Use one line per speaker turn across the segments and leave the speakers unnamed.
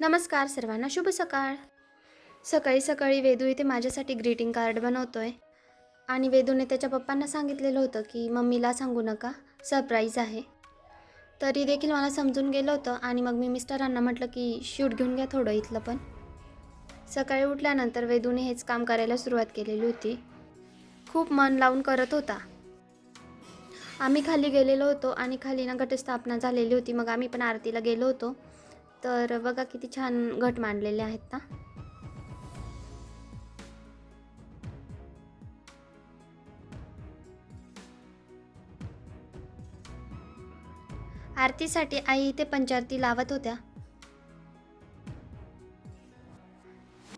नमस्कार सर्वांना शुभ सकाळ. सकाळी सकाळी वेदू इथे माझ्यासाठी ग्रीटिंग कार्ड बनवतोय. आणि वेदूने त्याच्या पप्पांना सांगितलेलं होतं की मम्मीला सांगू नका सरप्राईज आहे. तरी देखील मला समजून गेलं होतं आणि मग मी मिस्टरांना म्हटलं की शूट घेऊन घ्या थोडं इथलं पण. सकाळी उठल्यानंतर वेदूने हेच काम करायला सुरुवात केलेली होती. खूप मन लावून करत होता. आम्ही खाली गेलेलो होतो आणि खाली ना घटस्थापना झालेली होती. मग आम्ही पण आरतीला गेलो होतो. तर बघा किती छान घट मांडलेले आहेत ना. आरतीसाठी आई इथे पंचारती लावत होत्या.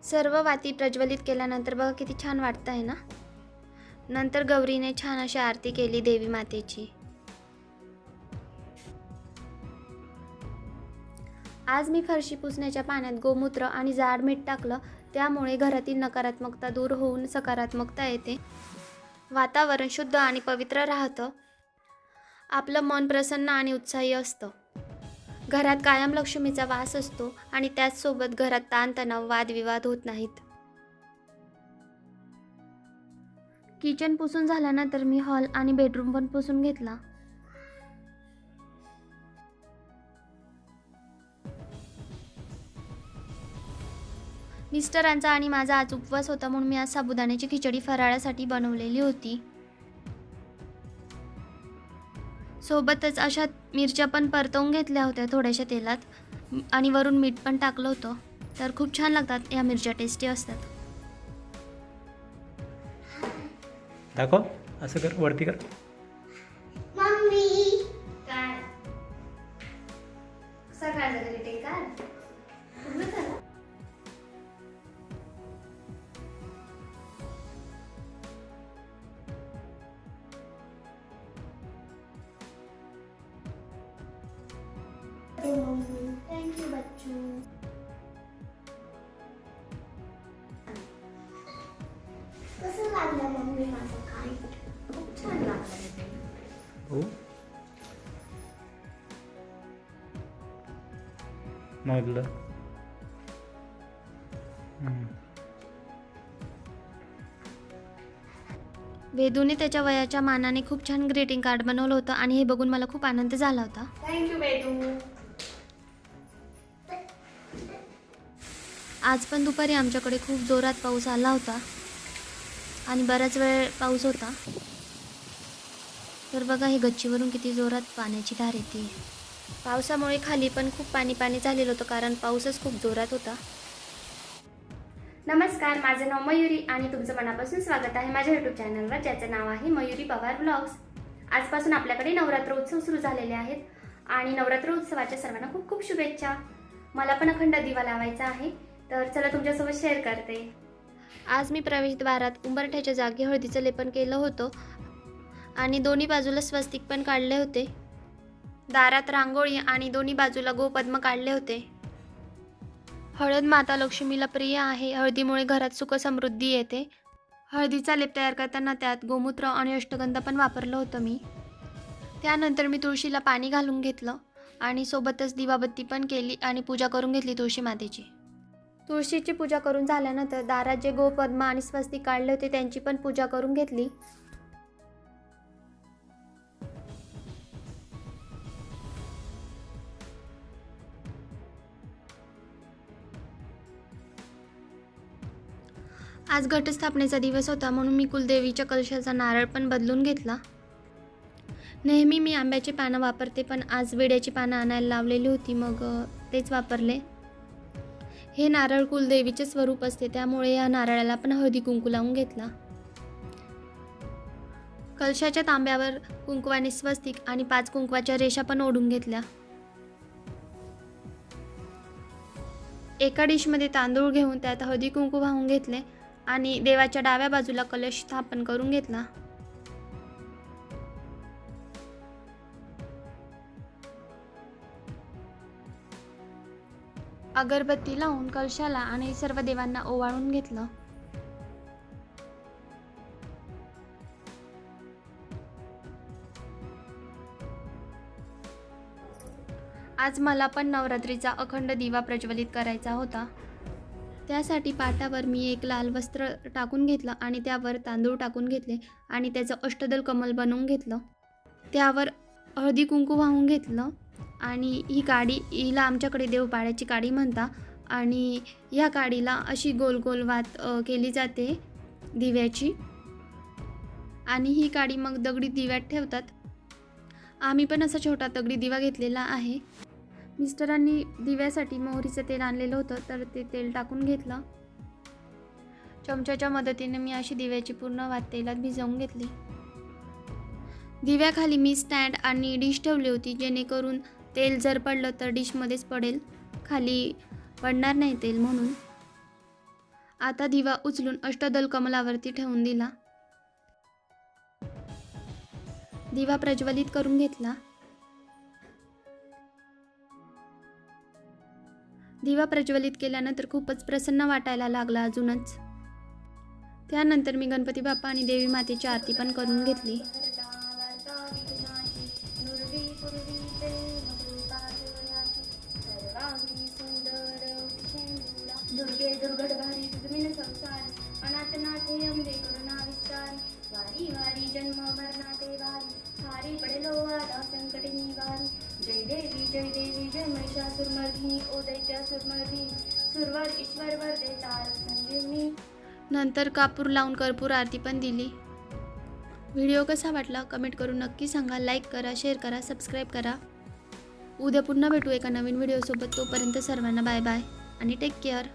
सर्व वाती प्रज्वलित केल्यानंतर बघा किती छान वाटतं आहे ना. नंतर गौरीने छान अशी आरती केली देवी मातेची. आज मी फरशी पुसण्याच्या पाण्यात गोमूत्र आणि जाड मीठ टाकलं त्यामुळे घरातील नकारात्मकता दूर होऊन सकारात्मकता येते. वातावरण शुद्ध आणि पवित्र राहतं. आपलं मन प्रसन्न आणि उत्साही असतं. घरात कायम लक्ष्मीचा वास असतो आणि त्याचसोबत घरात ताणतणाव वादविवाद होत नाहीत. किचन पुसून झाल्यानंतर मी हॉल आणि बेडरूम पण पुसून घेतला. मिस्टरांचा आणि माझा आज उपवास होता म्हणून मी आज साबुदाण्याची खिचडी फराळासाठी बनवलेली होती. सोबतच अशा मिरच्या पण परतवून घेतल्या होत्या थोड्याशा तेलात आणि वरून मीठ पण टाकलं होतं. तर खूप छान लागतात या मिरच्या टेस्टी असतात.
दाखव असं कर वरती कर.
थँक्यू बच्चू.
कसं लागलं मम्मी माझं काय?
खूप छान लागलं.
हो.
वेदूने त्याच्या वयाच्या मानाने खूप छान ग्रीटिंग कार्ड बनवलं होतं आणि हे बघून मला खूप आनंद झाला होता.
थँक्यू बेटू
आज पण दुपारी आमच्याकडे खूप जोरात पाऊस आला होता. आणि बराच वेळ पाऊस होता. तर बघा हे गच्चीवरून किती जोरात पाण्याची धार येते. पावसामुळे खाली पण खूप पाणी पाणी झालेलं होतं कारण पाऊसच खूप जोरात होता. नमस्कार माझं नाव मयुरी आणि तुमचं मनापासून स्वागत आहे माझ्या यूट्यूब चॅनलवर ज्याचं नाव आहे मयुरी पवार ब्लॉग्स आजपासून आपल्याकडे नवरात्र उत्सव सुरू झालेले आहेत आणि नवरात्र उत्सवाच्या सर्वांना खूप खूप शुभेच्छा. मला पण अखंड दिवा लावायचा आहे. तर चला तुमच्यासोबत शेअर करते. आज मी प्रवेशद्वारात उंबरठ्याच्या जागी हळदीचं लेपन केलं होतं आणि दोन्ही बाजूला स्वस्तिक पण काढले होते. दारात रांगोळी आणि दोन्ही बाजूला गोपद्म काढले होते. हळद माता लक्ष्मीला प्रिय आहे हळदीमुळे घरात सुख समृद्धी येते. हळदीचा लेप तयार करताना त्यात गोमूत्र आणि अष्टगंध पण वापरलं होतं मी. त्यानंतर मी तुळशीला पाणी घालून घेतलं आणि सोबतच दिवाबत्ती पण केली आणि पूजा करून घेतली तुळशी मातेची. तुळशीची पूजा करून झाल्यानंतर दारात जे गोपद्म आणि स्वस्तिक काढले होते त्यांची पण पूजा करून घेतली. आज घटस्थापनेचा दिवस होता म्हणून मी कुलदेवीच्या कलशाचा नारळ पण बदलून घेतला. नेहमी मी आंब्याची पानं वापरते पण आज विड्याची पानं आणायला लावलेली होती मग तेच वापरले. हे नारळ कुलदेवीचे स्वरूप असते. त्यामुळे या नारळाला पण हळदी कुंकू लावून घेतला. कलशाच्या तांब्यावर कुंकवाने स्वस्तिक आणि पाच कुंकवाच्या रेषा पण ओढून घेतल्या. एका डिशमध्ये तांदूळ घेऊन त्यात हळदी कुंकू वाहून घेतले आणि देवाच्या डाव्या बाजूला कलश स्थापन करून घेतला. अगरबत्ती लावून कलशाला आणि सर्व देवांना ओवाळून घेतलं. आज मला पण नवरात्रीचा अखंड दिवा प्रज्वलित करायचा होता. त्यासाठी पाटावर मी एक लाल वस्त्र टाकून घेतलं आणि त्यावर तांदूळ टाकून घेतले आणि त्याचं अष्टदल कमल बनवून घेतलं. त्यावर हळदी कुंकू वाहून घेतलं. आणि ही काडी हिला आमच्याकडे देवपाड्याची काडी म्हणता. आणि ह्या काडीला अशी गोल गोल वात केली जाते दिव्याची. आणि ही काडी मग दगडी दिव्यात ठेवतात. आम्ही पण असा छोटा दगडी दिवा घेतलेला आहे. मिस्टरांनी दिव्यासाठी मोहरीचं तेल आणलेलं होतं तर ते तेल टाकून घेतलं. चमच्याच्या मदतीने मी अशी दिव्याची पूर्ण वात तेलात भिजवून घेतली. दिव्याखाली मी स्टँड आणि डिश ठेवली होती जेणेकरून तेल जर पडलं तर डिशमध्येच पडेल. खाली पडणार नाही तेल म्हणून. आता दिवा उचलून अष्टदल कमलावरती ठेवून दिला. दिवा प्रज्वलित करून घेतला. दिवा प्रज्वलित केल्यानंतर खूपच प्रसन्न वाटायला लागला अजूनच. त्यानंतर मी गणपती बाप्पा आणि देवी मातेची आरती पण करून घेतली. अनाथनाथे अंबे करुणा विस्तार वारी वारी जन्म भरना ते वारी। हारी पडेलो आता संकट निवारी जय देवी जय देवी जय महिषा महिषासुरमर्दिनी ओ दैत्या दैत्यासुरमर्दिनी सुरवर ईश्वर वर देतार संजीवनी। नंतर कापूर लावून कर्पूर आरती पण दिली. व्हिडिओ कसा वाटला कमेंट करून नक्की सांगा. लाईक करा शेअर करा सबस्क्राईब करा. उद्या पुन्हा भेटू एका नवीन व्हिडिओसोबत. तोपर्यंत सर्वांना बाय बाय. आणि टेक केअर